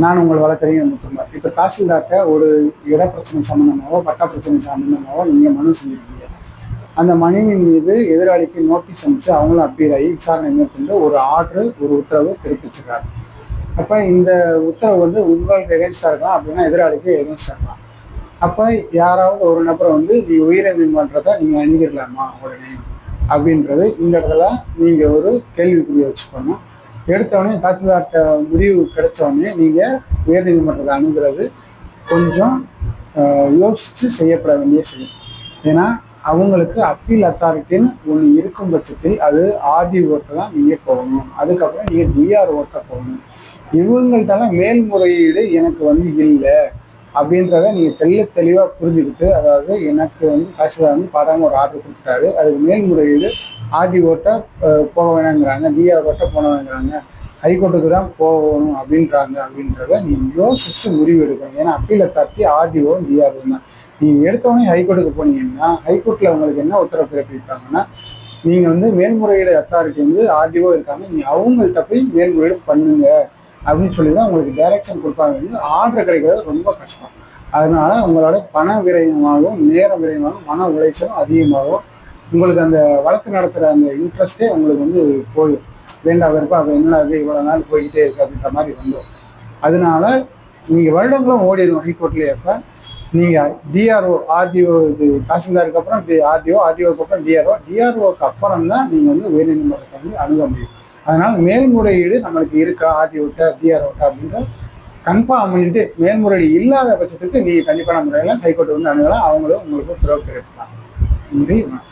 நான் உங்கள் வழக்கறிஞர் முத்துமார் இப்போ தாசில்தார்கிட்ட ஒரு இட பிரச்சனை சம்மந்தமாகவோ பட்டா பிரச்சனை சம்மந்தமாகவோ நீங்கள் மனு செஞ்சுருக்கீங்க. அந்த மனுவின் மீது எதிராளிக்கு நோட்டீஸ் அனுப்பிச்சு அவங்களும் அப்பீல் ஆகி விசாரணை மேற்கொண்டு ஒரு ஆர்டர் ஒரு உத்தரவு பிறப்பிச்சிருக்காரு அப்போ இந்த உத்தரவு வந்து உங்களுக்கு எகேன்ஸ்டாக இருக்கலாம் அப்படின்னா எதிராளிக்கு எகேன்ஸ்டாக இருக்கலாம். அப்போ யாராவது ஒரு நபரை வந்து நீ உயர்நீதிமன்றத்தை நீங்கள் அணுகிடலாமா உடனே? அப்படின்றது இந்த இடத்துல நீங்கள் ஒரு கேள்விக்குரிய வச்சுக்கணும். எடுத்தவொடனே தாசில்தார்கிட்ட முடிவு கிடைச்ச உடனே நீங்கள் உயர்நீதிமன்றத்தை அணுகிறது. கொஞ்சம் யோசித்து செய்யப்பட வேண்டிய செயல் ஏன்னா அவங்களுக்கு அப்பீல் அத்தாரிட்டின்னு ஒன்று இருக்கும் பட்சத்தில் அது ஆர்டிஓட்ட தான் நீங்கள் போகணும். அதுக்கப்புறம் நீங்கள் டிஆர் ஓட்டை போகணும். இவங்கள்ட்டலாம் மேல்முறையீடு எனக்கு வந்து இல்லை. அப்படின்றத நீங்கள் தெள்ள தெளிவாக புரிஞ்சுக்கிட்டு அதாவது எனக்கு வந்து தாசில்தார் வந்து பாராம ஒரு ஆர்டர் கொடுத்துட்டாரு. அதுக்கு மேல்முறையீடு ஆர்டிஓட்ட போக வேணாங்கிறாங்க டிஆர்ஓட்ட போன வேணாங்கிறாங்க ஹைகோர்ட்டுக்கு தான் போகணும் அப்படின்றாங்க அப்படின்றத நீங்கள் யோசிச்சு முடிவு எடுக்கணும். ஏன்னா அப்பீல தட்டி ஆர்டிஓ டிஆர்ஓ தான். நீங்கள் எடுத்தவொடனே ஹைகோர்ட்டுக்கு போனீங்கன்னா ஹைகோர்ட்டில் உங்களுக்கு என்ன உத்தரவு பிறப்பிப்பாங்கன்னா நீங்கள் வந்து மேல்முறையீடு அத்தாரிட்டி வந்து ஆர்டிஓ இருக்காங்க. நீங்கள் அவங்கள்ட்ட போய் மேல்முறையீடு பண்ணுங்க. அப்படின்னு சொல்லி தான் உங்களுக்கு டைரக்ஷன் கொடுப்பாங்க ஆர்டர் கிடைக்கிறது ரொம்ப கஷ்டம். அதனால உங்களோட பண விரயமாகவும் நேர விரயமாகவும் மன உளைச்சலும் அதிகமாகும் உங்களுக்கு அந்த வழக்கு நடத்துகிற அந்த இன்ட்ரெஸ்ட்டே உங்களுக்கு வந்து போயிடும். வேண்டாம் வெறுப்பா அப்போ என்னடா இது இவ்வளோ நாள் போய்கிட்டே இருக்கு அப்படின்ற மாதிரி வந்துடும் அதனால நீங்கள் வருடங்களும் ஓடிடும் ஹைகோர்ட்லேயே அப்போ. நீங்கள் டிஆர்ஓ ஆர்டிஓ இது தாசில்தாருக்கு அப்புறம் ஆர்டிஓ ஆர்டிஓக்கு அப்புறம் டிஆர்ஓ டிஆர்ஓக்கு அப்புறம் தான் நீங்கள் வந்து உயர்நீதிமன்றத்தை வந்து அணுக முடியும். அதனால் மேல்முறையீடு நம்மளுக்கு இருக்கா ஆர்டிஓட்ட டிஆர்ஓட்ட அப்படின்ற கன்ஃபார்ம் பண்ணிட்டு மேல்முறையீடு இல்லாத பட்சத்துக்கு நீங்கள் கண்டிப்பான முறையில் ஹைகோர்ட் வந்து அணுகலாம். அவங்களும் உங்களுக்கு உத்தரவு கிடைக்கலாம் நன்றி வணக்கம்.